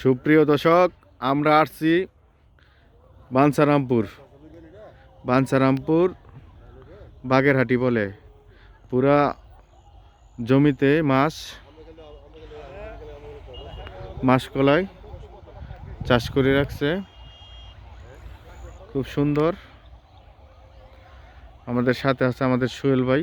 সুপ্রিয় দর্শক, আমরা আসছি বাঞ্ছারামপুর বাঞ্ছারামপুর বাগেরহাটি বলে। পুরা জমিতে মাছ, মাসকলাই চাষ করে রাখছে। খুব সুন্দর। আমাদের সাথে আছে আমাদের সোহেল ভাই।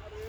আরে